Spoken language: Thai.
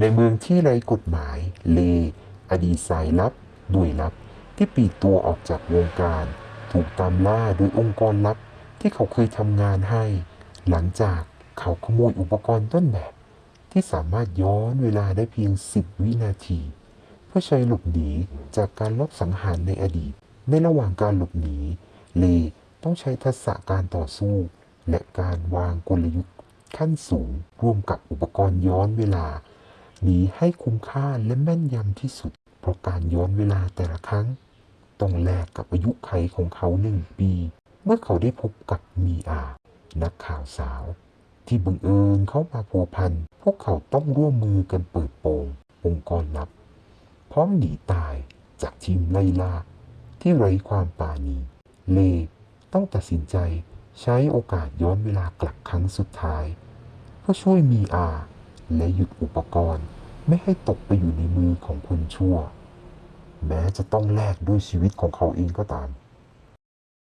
ในเมืองที่ไร้กฎหมายเล อดีตสายลับหน่วยลับ ที่ปีตัวออกจากวงการ ถูกตามล่าโดยองค์กรลับที่เขาเคยทำงานให้ หลังจากเขาขโมยอุปกรณ์ต้นแบบ ที่สามารถย้อนเวลาได้เพียง 10 วินาที เพื่อใช้หลบหนีจากการลอบสังหารในอดีต ในระหว่างการหลบหนีเลต้องใช้ทักษะการต่อสู้ และการวางกลยุทธ์ขั้นสูงร่วมกับอุปกรณ์ย้อนเวลา นีให้คุ้มค่าและแม่นยำที่สุด เพราะการย้อนเวลาแต่ละครั้ง ต้องแลกกับอายุไขของเขาหนึ่งปี เมื่อเขาได้พบกับมีอา นักข่าวสาว ที่บังเอิญเข้ามาพัวพัน พวกเขาต้องร่วมมือกันเปิดโปงองค์กรลับ พร้อมหนีตายจากทีมไล่ล่าที่ไร้ความปราณีเลต้องตัดสินใจใช้โอกาสย้อนเวลากลับครั้งสุดท้าย เพื่อช่วยมีอา และหยุดอุปกรณ์ ไม่ให้ตกไปอยู่ในมือของคนชั่ว แม้จะต้องแลกด้วยชีวิตของเขาเองก็ตาม